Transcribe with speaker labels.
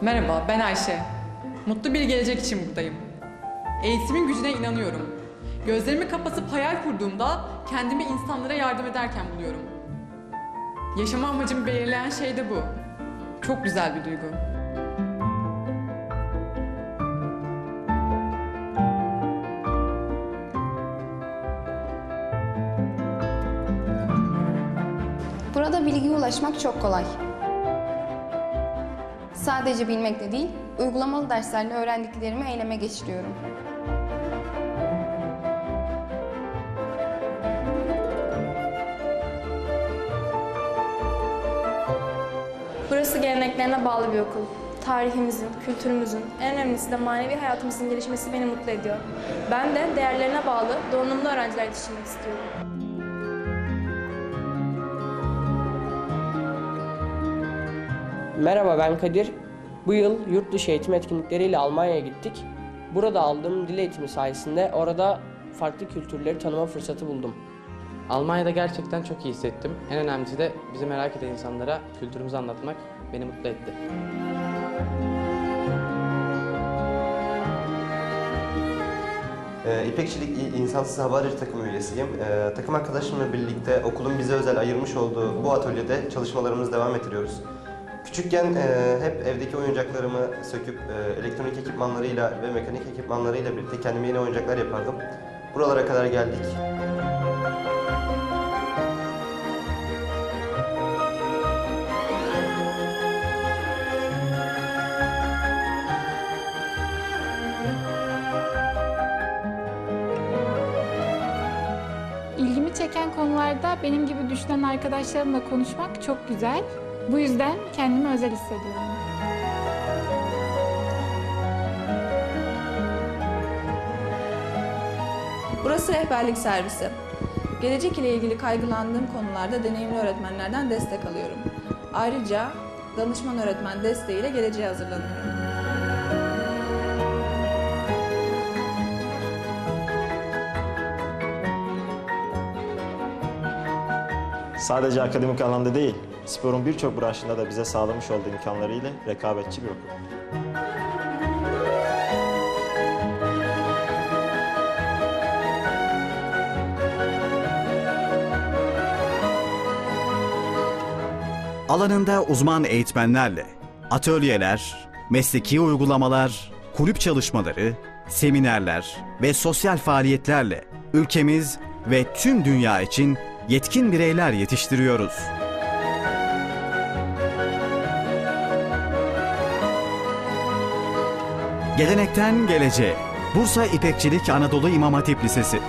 Speaker 1: Merhaba, ben Ayşe. Mutlu bir gelecek için buradayım. Eğitimin gücüne inanıyorum. Gözlerimi kapatıp hayal kurduğumda kendimi insanlara yardım ederken buluyorum. Yaşama amacımı belirleyen şey de bu. Çok güzel bir duygu.
Speaker 2: Burada bilgiye ulaşmak çok kolay. Sadece bilmekle değil, uygulamalı derslerle öğrendiklerimi eyleme geçiriyorum.
Speaker 3: Burası geleneklerine bağlı bir okul. Tarihimizin, kültürümüzün, en önemlisi de manevi hayatımızın gelişmesi beni mutlu ediyor. Ben de değerlerine bağlı, donanımlı öğrenciler yetiştirmek istiyorum.
Speaker 4: Merhaba ben Kadir. Bu yıl yurt dışı eğitim etkinlikleriyle Almanya'ya gittik. Burada aldığım dil eğitimi sayesinde orada farklı kültürleri tanıma fırsatı buldum.
Speaker 5: Almanya'da gerçekten çok iyi hissettim. En önemlisi de bizi merak eden insanlara kültürümüzü anlatmak beni mutlu etti.
Speaker 6: Ee, İpekçilik İnsansız Hava Aracı takım üyesiyim. Ee, takım arkadaşımla birlikte okulun bize özel ayırmış olduğu bu atölyede çalışmalarımızı devam ettiriyoruz. Küçükken e, hep evdeki oyuncaklarımı söküp e, elektronik ekipmanlarıyla ve mekanik ekipmanlarıyla birlikte kendime yeni oyuncaklar yapardım. Buralara kadar geldik.
Speaker 7: İlgimi çeken konularda benim gibi düşünen arkadaşlarımla konuşmak çok güzel. Bu yüzden kendimi özel hissediyorum.
Speaker 8: Burası rehberlik servisi. Gelecek ile ilgili kaygılandığım konularda deneyimli öğretmenlerden destek alıyorum. Ayrıca danışman öğretmen desteğiyle geleceğe hazırlanıyorum.
Speaker 9: Sadece akademik alanda değil, sporun birçok branşında da bize sağlamış olduğu imkanlarıyla rekabetçi bir okul.
Speaker 10: Alanında uzman eğitmenlerle atölyeler, mesleki uygulamalar, kulüp çalışmaları, seminerler ve sosyal faaliyetlerle ülkemiz ve tüm dünya için yetkin bireyler yetiştiriyoruz. Gelenekten geleceğe Bursa İpekçilik Anadolu İmam Hatip Lisesi